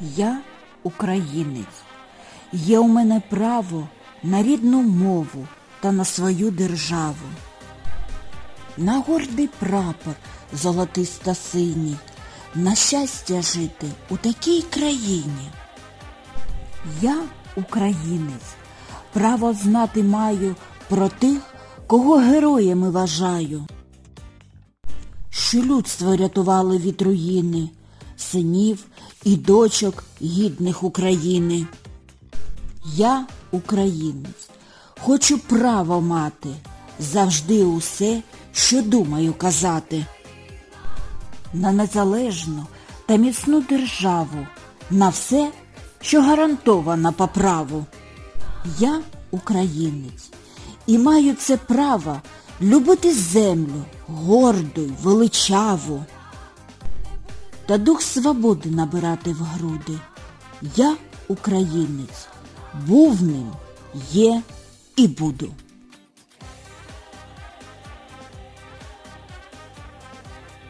Я українець. Є у мене право на рідну мову та на свою державу. На гордий прапор золотисто синій, на щастя жити у такій країні. Я українець, право знати маю про тих, кого героями вважаю. Що людство рятували від руїни, синів і дочок гідних України. Я українець, хочу право мати, завжди усе, що думаю казати. На незалежну та міцну державу, на все, що гарантовано по праву. Я українець і маю це право любити землю горду величаву та дух свободи набирати в груди. Я українець, був ним, є і буду.